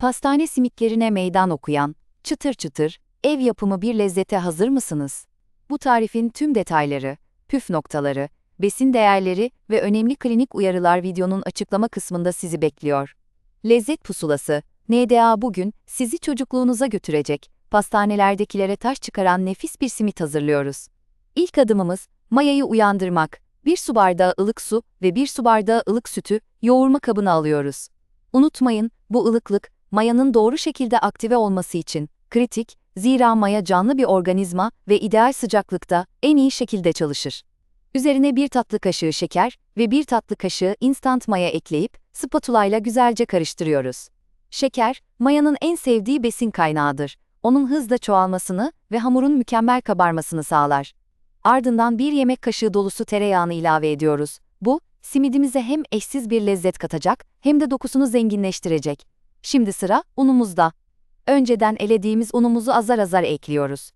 Pastane simitlerine meydan okuyan, çıtır çıtır, ev yapımı bir lezzete hazır mısınız? Bu tarifin tüm detayları, püf noktaları, besin değerleri ve önemli klinik uyarılar videonun açıklama kısmında sizi bekliyor. Lezzet pusulası, NDA bugün sizi çocukluğunuza götürecek, pastanelerdekilere taş çıkaran nefis bir simit hazırlıyoruz. İlk adımımız, mayayı uyandırmak. Bir su bardağı ılık su ve bir su bardağı ılık sütü yoğurma kabına alıyoruz. Unutmayın, bu ılıklık, mayanın doğru şekilde aktive olması için kritik, zira maya canlı bir organizma ve ideal sıcaklıkta en iyi şekilde çalışır. Üzerine bir tatlı kaşığı şeker ve bir tatlı kaşığı instant maya ekleyip spatula ile güzelce karıştırıyoruz. Şeker, mayanın en sevdiği besin kaynağıdır. Onun hızla çoğalmasını ve hamurun mükemmel kabarmasını sağlar. Ardından bir yemek kaşığı dolusu tereyağını ilave ediyoruz. Bu, simidimize hem eşsiz bir lezzet katacak hem de dokusunu zenginleştirecek. Şimdi sıra unumuzda. Önceden elediğimiz unumuzu azar azar ekliyoruz.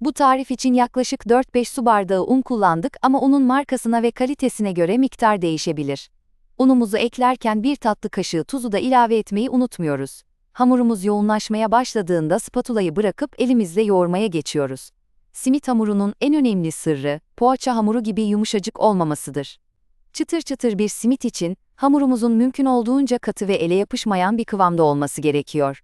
Bu tarif için yaklaşık 4-5 su bardağı un kullandık ama unun markasına ve kalitesine göre miktar değişebilir. Unumuzu eklerken bir tatlı kaşığı tuzu da ilave etmeyi unutmuyoruz. Hamurumuz yoğunlaşmaya başladığında spatulayı bırakıp elimizle yoğurmaya geçiyoruz. Simit hamurunun en önemli sırrı, poğaça hamuru gibi yumuşacık olmamasıdır. Çıtır çıtır bir simit için, hamurumuzun mümkün olduğunca katı ve ele yapışmayan bir kıvamda olması gerekiyor.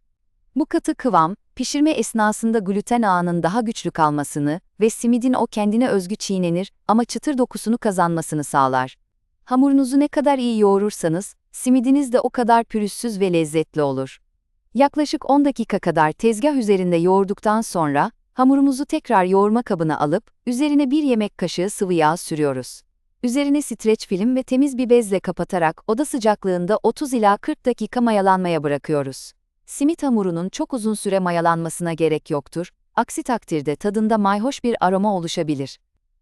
Bu katı kıvam, pişirme esnasında gluten ağının daha güçlü kalmasını ve simidin o kendine özgü çiğnenir ama çıtır dokusunu kazanmasını sağlar. Hamurunuzu ne kadar iyi yoğurursanız, simidiniz de o kadar pürüzsüz ve lezzetli olur. Yaklaşık 10 dakika kadar tezgah üzerinde yoğurduktan sonra, hamurumuzu tekrar yoğurma kabına alıp, üzerine bir yemek kaşığı sıvı yağ sürüyoruz. Üzerine streç film ve temiz bir bezle kapatarak oda sıcaklığında 30 ila 40 dakika mayalanmaya bırakıyoruz. Simit hamurunun çok uzun süre mayalanmasına gerek yoktur, aksi takdirde tadında mayhoş bir aroma oluşabilir.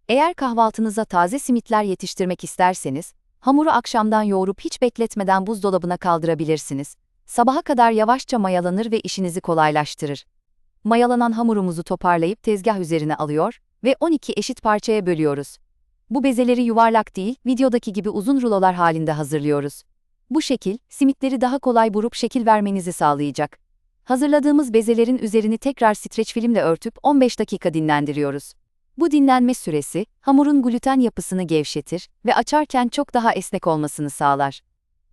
Eğer kahvaltınıza taze simitler yetiştirmek isterseniz, hamuru akşamdan yoğurup hiç bekletmeden buzdolabına kaldırabilirsiniz. Sabaha kadar yavaşça mayalanır ve işinizi kolaylaştırır. Mayalanan hamurumuzu toparlayıp tezgah üzerine alıyor ve 12 eşit parçaya bölüyoruz. Bu bezeleri yuvarlak değil, videodaki gibi uzun rulolar halinde hazırlıyoruz. Bu şekil, simitleri daha kolay burup şekil vermenizi sağlayacak. Hazırladığımız bezelerin üzerini tekrar streç filmle örtüp 15 dakika dinlendiriyoruz. Bu dinlenme süresi, hamurun gluten yapısını gevşetir ve açarken çok daha esnek olmasını sağlar.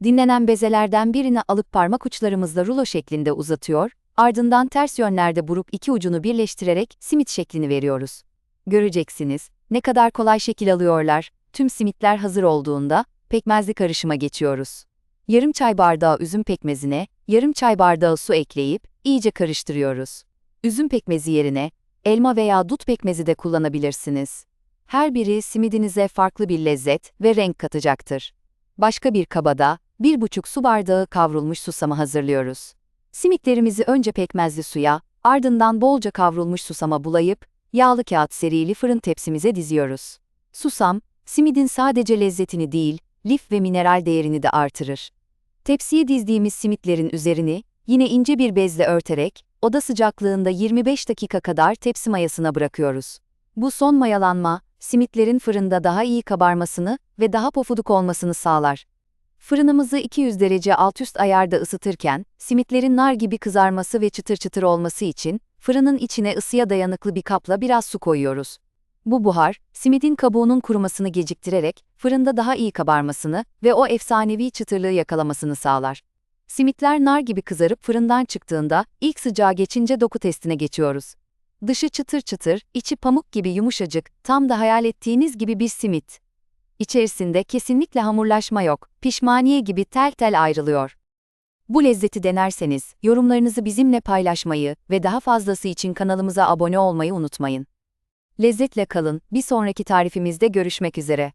Dinlenen bezelerden birini alıp parmak uçlarımızla rulo şeklinde uzatıyor, ardından ters yönlerde burup iki ucunu birleştirerek simit şeklini veriyoruz. Göreceksiniz, ne kadar kolay şekil alıyorlar, tüm simitler hazır olduğunda, pekmezli karışıma geçiyoruz. Yarım çay bardağı üzüm pekmezine, yarım çay bardağı su ekleyip, iyice karıştırıyoruz. Üzüm pekmezi yerine, elma veya dut pekmezi de kullanabilirsiniz. Her biri simidinize farklı bir lezzet ve renk katacaktır. Başka bir kabada, bir buçuk su bardağı kavrulmuş susamı hazırlıyoruz. Simitlerimizi önce pekmezli suya, ardından bolca kavrulmuş susama bulayıp, yağlı kağıt serili fırın tepsimize diziyoruz. Susam, simidin sadece lezzetini değil, lif ve mineral değerini de artırır. Tepsiye dizdiğimiz simitlerin üzerini, yine ince bir bezle örterek, oda sıcaklığında 25 dakika kadar tepsi mayasına bırakıyoruz. Bu son mayalanma, simitlerin fırında daha iyi kabarmasını ve daha pofuduk olmasını sağlar. Fırınımızı 200 derece alt üst ayarda ısıtırken, simitlerin nar gibi kızarması ve çıtır çıtır olması için, fırının içine ısıya dayanıklı bir kapla biraz su koyuyoruz. Bu buhar, simidin kabuğunun kurumasını geciktirerek, fırında daha iyi kabarmasını ve o efsanevi çıtırlığı yakalamasını sağlar. Simitler nar gibi kızarıp fırından çıktığında, ilk sıcağı geçince doku testine geçiyoruz. Dışı çıtır çıtır, içi pamuk gibi yumuşacık, tam da hayal ettiğiniz gibi bir simit. İçerisinde kesinlikle hamurlaşma yok, pişmaniye gibi tel tel ayrılıyor. Bu lezzeti denerseniz, yorumlarınızı bizimle paylaşmayı ve daha fazlası için kanalımıza abone olmayı unutmayın. Lezzetle kalın, bir sonraki tarifimizde görüşmek üzere.